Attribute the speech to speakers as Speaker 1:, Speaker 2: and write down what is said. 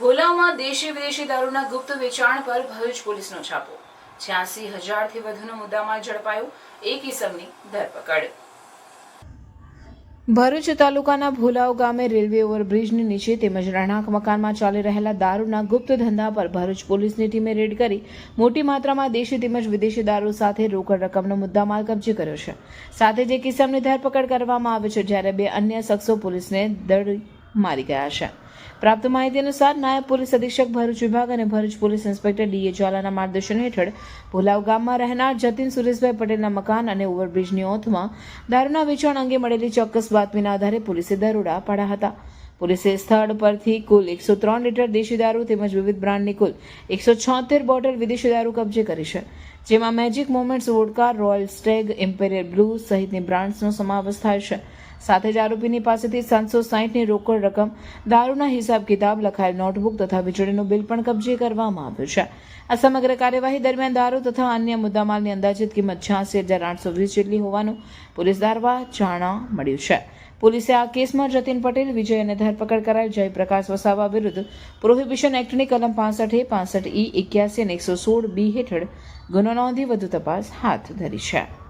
Speaker 1: ભોલાવમાં દેશી વિદેશી દારૂના ગુપ્ત વેચાણ પર ભરૂચ પોલીસનો છાપો. છ્યાસી હજારથી વધુનો મુદ્દામાલ ઝડપાયો એક ઇસમની ધરપકડ. ભરૂચ તાલુકાના ભોલાવ ગામે રેલવે ઓવરબ્રિજની નીચે તેમજ રહેણાંક મકાનમાં ચાલી રહેલા દારૂના ગુપ્ત ધંધા પર ભરૂચ પોલીસની ટીમે રેડ કરી મોટી માત્રામાં દેશી તેમજ વિદેશી દારૂ સાથે રોકડ રકમનો મુદ્દામાલ કબજે કર્યો છે. સાથે જ એક કિસ્સાની ધરપકડ કરવામાં આવી છે, જ્યારે બે અન્ય શખ્સો પોલીસને દડી મારી ગયા છે. પ્રાપ્ત માહિતી અનુસાર નાયબ પોલીસ અધિક્ષક ભરૂચ વિભાગ અને ભરૂચ પોલીસ ઇન્સ્પેક્ટર ડીએ જ્વાલાના માર્ગદર્શન હેઠળ ભોલાવ ગામમાં રહેનાર જતીન સુરેશભાઈ પટેલના મકાન અને ઓવરબ્રિજની ઓથમાં દારૂના વેચાણ અંગે મળેલી ચોક્કસ બાતમીના આધારે પોલીસે દરોડા પાડ્યા હતા. પોલીસે સ્થળ પરથી કુલ એકસો ત્રણ લીટર દેશી દારૂ તેમજ વિવિધ બ્રાન્ડની કુલ એકસો છોતેર બોટલ વિદેશી દારૂ કબજે કરી છે. જેમાં magic moments vodka royal stag imperial blue સહિતની બ્રાન્ડ્સનો સમાવેશ થાય છે. સાથે જ આરોપીની પાસેથી સાતસો સાહીઠની રોકડ રકમ, દારૂના હિસાબ કિતાબ, લખાયેલ નોટબુક તથા વીજળીનું બિલ પણ કબજે કરવામાં આવ્યું છે. આ સમગ્ર કાર્યવાહી દરમિયાન દારૂ તથા અન્ય મુદ્દામાલની અંદાજિત કિંમત છ્યાસી હજાર આઠસો વીસ જેટલી હોવાનું પોલીસ દ્વારા જાણવા મળ્યું છે. પોલીસે આ કેસમાં જતીન પટેલ, વિજય અને ધરપકડ કરાઈ જયપ્રકાશ વસાવા વિરુદ્ધ પ્રોહિબિશન એક્ટની કલમ પાસઠ એ પાસઠ ઈ એક્યાસી અને એકસો સોળ બી હેઠળ ગુનો નોંધી વધુ તપાસ હાથ ધરી છે.